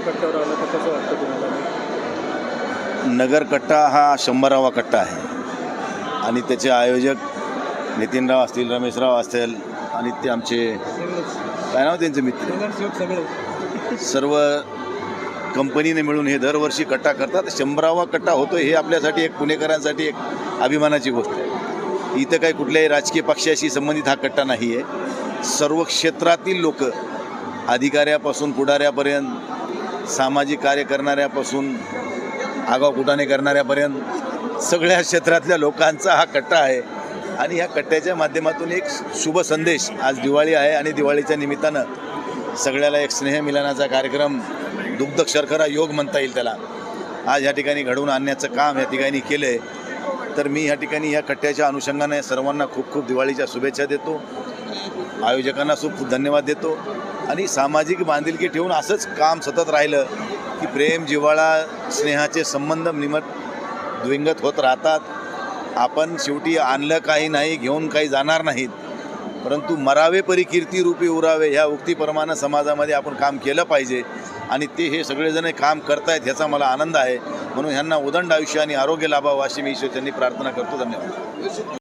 कट्ट्यावर आला तर कसं वाटतं तुम्हाला? नगर कट्टा हा शंभरावा कट्टा आहे. आणि त्याचे आयोजक नितीनराव असतील रमेशराव असतील आणि ते आमचे काय नाव त्यांचे मित्र? सर्व कंपनीने मिळून हे दरवर्षी कट्टा करतात. शंभरावा कट्टा होतो हे आपल्यासाठी एक पुणेकरांसाठी एक अभिमानाची गोष्ट आहे. इथं काही कुठल्याही राजकीय पक्षाशी संबंधित हा कट्टा नाही आहे सर्व क्षेत्रातील लोक अधिकाऱ्यापासून पुढाऱ्यापर्यंत सामाजिक कार्य करणाऱ्यापासून आगाव कुटाने करणाऱ्यापर्यंत सगळ्या क्षेत्रातल्या लोकांचा हा कट्टा आहे. आणि ह्या कट्ट्याच्या माध्यमातून एक शुभ संदेश आज दिवाळी आहे आणि दिवाळीच्या निमित्तानं सगळ्याला एक स्नेहमिलनाचा कार्यक्रम दुग्ध शर्करा योग म्हणता येईल त्याला. आज ह्या ठिकाणी घडवून आणण्याचं काम या ठिकाणी केलं आहे तर मी ह्या ठिकाणी ह्या कट्ट्याच्या अनुषंगाने सर्वांना खूप खूप दिवाळीच्या शुभेच्छा देतो. आयोजकांना खूप खूप धन्यवाद देतो. आणि सामाजिक बांधिलकी ठेवून असंच काम सतत राहिलं की प्रेम जिव्हाळा स्नेहाचे संबंध निमट द्विंगत होत राहतात. आपण शेवटी आणलं काही नाही घेऊन काही जाणार नाहीत. परंतु मरावे परी कीर्ती रूपी उरावे ह्या उक्तीप्रमाणे समाजामध्ये आपण काम केलं पाहिजे आणि ते हे सगळेजण काम करतायत ह्याचा मला आनंद आहे. म्हणून ह्यांना उदंड आयुष्य आणि आरोग्य लाभावं अशी मी ईश्वरच्यांनी प्रार्थना करतो. धन्यवाद.